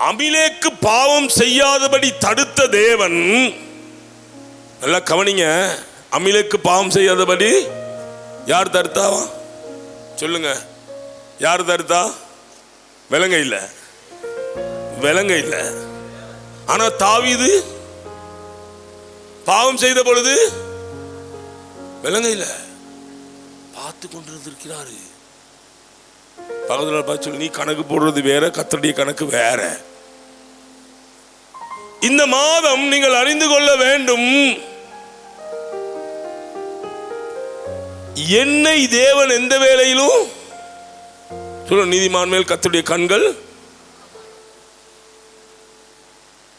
அமிலேக்கு பாவம் செய்யாதபடி தடுத்த தேவன். நல்லா கவனிங்க. அமிலேக்கு பாவம் செய்யாதபடி யார் தடுத்தாவா? சொல்லுங்க. யார் தடுத்தா? விலங்க இல்லை. விலங்க இல்லை. ஆனா தாவிது பாவம் செய்த பொழுது விலங்க இல்லை. பார்த்து கொண்டிருந்திருக்கிறாரு. பக்கத்துல பார்த்து சொல்லி நீ கணக்கு போடுறது வேற கத்தடைய கணக்கு வேற. இந்த மாதம் நீங்கள் அறிந்து கொள்ள வேண்டும். என்னை தேவன் எந்த வேலையிலும் சொல்ல நீதிமான் மேல் கத்துடைய கண்கள்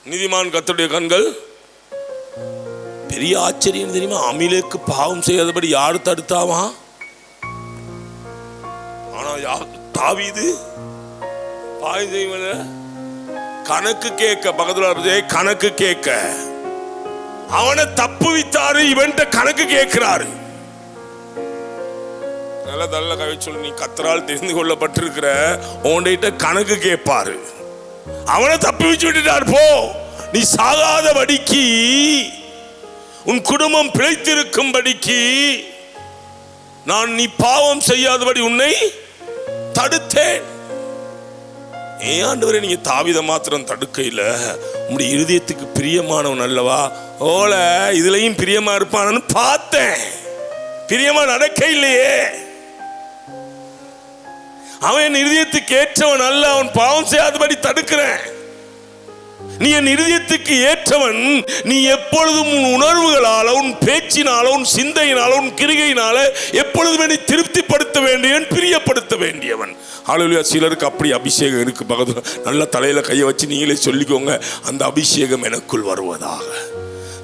நீதிமான் கத்துடைய கண்கள் பெரிய ஆச்சரியம் தெரியுமா? அமிலேக்கு பாவம் செய்யாதபடி யார் தடுத்தாவா? ஆனா யா- தாவீது பாவம் செய்வன கணக்கு கேட்க பக்கத்துல கணக்கு கேட்க. அவனை தப்பு வித்தாரு இவன் கணக்கு கேட்கிறாரு. நல்ல தள்ள கவி சொல்லு நீ கத்தரால் தெரிந்து கொள்ளப்பட்டிருக்கிற உன்கிட்ட கணக்கு கேட்பாரு. அவனை தப்பி வச்சு விட்டுட்டார் போ. நீ சாகாதபடிக்கு உன் குடும்பம் பிழைத்திருக்கும் படிக்கு நான் நீ பாவம் செய்யாதபடி உன்னை தடுத்தேன். ஏன் ஆண்டவரே நீங்க தாவித மாத்திரம் தடுக்கையில் உங்களுடைய இருதயத்துக்கு பிரியமானவன் அல்லவா? ஓல இதுலயும் பிரியமா இருப்பானு பார்த்தேன். பிரியமா நடக்க இல்லையே. அவன் என் இருதயத்துக்கு ஏற்றவன் அல்ல அவன் பாவம் செய்யாதபடி தடுக்கிறேன். நீ என் இருதயத்துக்கு ஏற்றவன். நீ எப்பொழுதும் உன் உணர்வுகளால உன் பேச்சினால உன் சிந்தையினால உன் கிரிகையினால எப்பொழுதும் என்னை திருப்திப்படுத்த வேண்டியவன் பிரியப்படுத்த வேண்டியவன். அழகு சிலருக்கு அப்படி அபிஷேகம் இருக்கு. பகது நல்ல தலையில கையை வச்சு நீங்களே சொல்லிக்கோங்க. அந்த அபிஷேகம் எனக்குள் வருவதாக.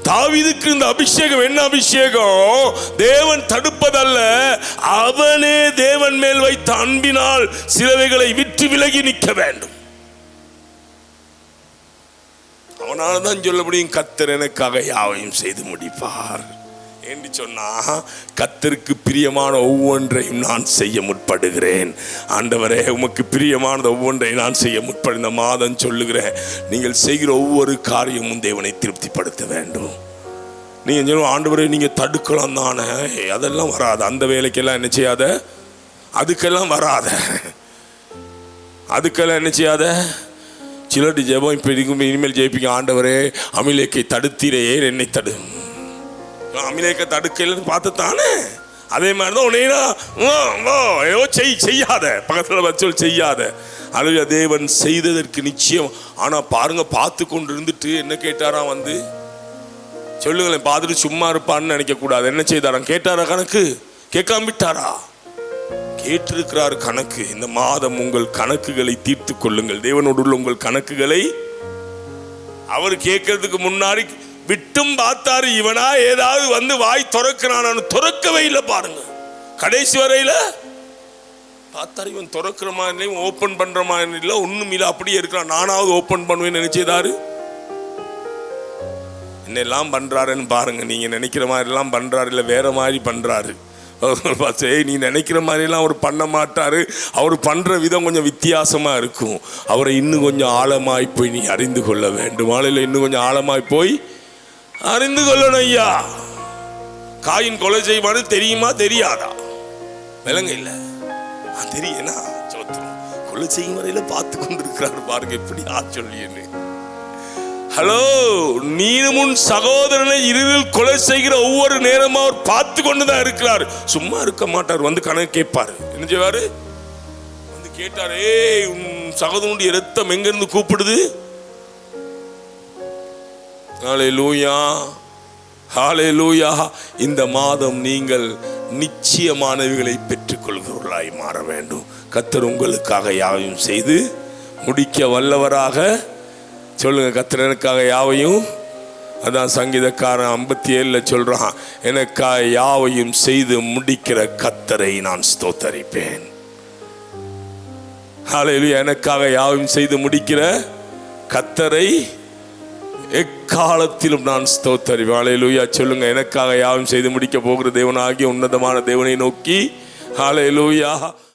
தாவிதுக்கு இந்த அபிஷேகம் என்ன அபிஷேகம்? தேவன் தடுப்பதல்ல. அவனே தேவன் மேல் வைத்த அன்பினால் சிலவைகளை விற்று விலகி நிற்க வேண்டும். அவனால தான் சொல்ல முடியும் கத்தர் எனக்காக யாவையும் செய்து முடிப்பார். என்று சொன்னா கத்தருக்கு பிரியமான ஒவ்வொன்றையும் நான் செய்ய முற்படுகிறேன். ஆண்டவரே உமக்கு பிரியமானது ஒவ்வொன்றையும் நான் செய்ய முற்படு. இந்த மாதம் சொல்லுகிறேன் நீங்கள் செய்கிற ஒவ்வொரு காரியமும் தேவனை திருப்திப்படுத்த வேண்டும். நீங்கள் சொல்லுவோம் ஆண்டவரே நீங்கள் தடுக்கலாம் தானே. அதெல்லாம் வராது. அந்த வேலைக்கெல்லாம் என்ன செய்யாத? அதுக்கெல்லாம் வராத. அதுக்கெல்லாம் என்ன செய்யாத? சிலர் ஜெபம் இப்போ இருக்கும் இனிமேல் ஜெயிப்பீங்க ஆண்டவரே அமிலேக்கை தடுத்தீரே. என்னை தடு? அமிலேக்கை தடுக்கலன்னு பார்த்து தானே அதே மாதிரி தான் உன்னையா ஏதோ செய் செய்யாத. பக்கத்தில் வச்சோல் செய்யாத. அழுவிய தேவன் செய்ததற்கு நிச்சயம். ஆனால் பாருங்க பார்த்து கொண்டு இருந்துட்டு என்ன கேட்டாராம் வந்து? சொல்லுங்களேன் பார்த்துட்டு சும்மா இருப்பான்னு நினைக்கக்கூடாது. என்ன செய்தாராம்? கேட்டாரா கணக்கு? கேட்காம விட்டாரா? கேட்டிருக்கிறார் கணக்கு. இந்த மாதம் உங்கள் கணக்குகளை தீர்த்து கொள்ளுங்கள். தேவனோடு உள்ள உங்கள் கணக்குகளை அவர் கேட்கறதுக்கு முன்னாடி விட்டும் பார்த்தாரு. இவனா ஏதாவது வந்து வாய் துறக்கிறான் துறக்கவே இல்லை பாருங்க. கடைசி வரையில பார்த்தாரு இவன் திறக்கிற மாதிரி ஓப்பன் பண்ற மாதிரி இல்லை ஒண்ணும் இல்லை அப்படியே இருக்கிறான். நானாவது ஓப்பன் பண்ணுவேன்னு நினைச்சதாரு என்னெல்லாம் பண்றாருன்னு பாருங்க. நீங்க நினைக்கிற மாதிரி எல்லாம் பண்றாரு இல்லை வேற மாதிரி பண்றாரு. பார்த்து, "ஏய், நீ நினைக்கிற மாதிரிலாம் அவர் பண்ண மாட்டார். அவர் பண்ணுற விதம் கொஞ்சம் வித்தியாசமாக இருக்கும். அவரை இன்னும் கொஞ்சம் ஆழமாய் போய் நீ அறிந்து கொள்ள வேண்டும். ஆளையில் இன்னும் கொஞ்சம் ஆழமாய் போய் அறிந்து கொள்ளணும் ஐயா. காயின் கொலை செய்வான்னு தெரியுமா தெரியாதா? விலங்க இல்லை. தெரியனா சோத்திரம். கொலை செய்யும் வரையில பார்த்து கொண்டிருக்கிறாரு பாருங்க எப்படி ஆ ஹலோ நீனும் உன் சகோதரனை இருளில் கொலை செய்கிற ஒவ்வொரு நேரமும் அவர் பார்த்து கொண்டு தான் இருக்கிறார். சும்மா இருக்க மாட்டார் வந்து கணக்கு கேட்பார். என்ன செய்வார்? வந்து கேட்டார் ஏய் உன் சகோதரனுடைய ரத்தம் எங்கிருந்து கூப்பிடுது? ஹாலே லூயா ஹாலே லூயா இந்த மாதம் நீங்கள் நிச்சயமானவைகளை பெற்றுக்கொள்கிறவர்களாய் மாற வேண்டும். கத்தர் உங்களுக்காக யாவையும் செய்து முடிக்க வல்லவராக சொல்லுங்க கத்திரனுக்காக யாவையும் அதான் சங்கீதக்காரன் ஐம்பத்தி ஏழில் சொல்றான் எனக்காக யாவையும் செய்து முடிக்கிற கத்தரை நான் ஸ்தோத்தரிப்பேன். ஹalleluya எனக்காக யாவையும் செய்து முடிக்கிற கத்தரை எக்காலத்திலும் நான் ஸ்தோத்தரிப்பேன். ஹalleluya சொல்லுங்க எனக்காக யாவையும் செய்து முடிக்க போகிற தேவனாகி உன்னதமான தேவனை நோக்கி. ஹalleluya.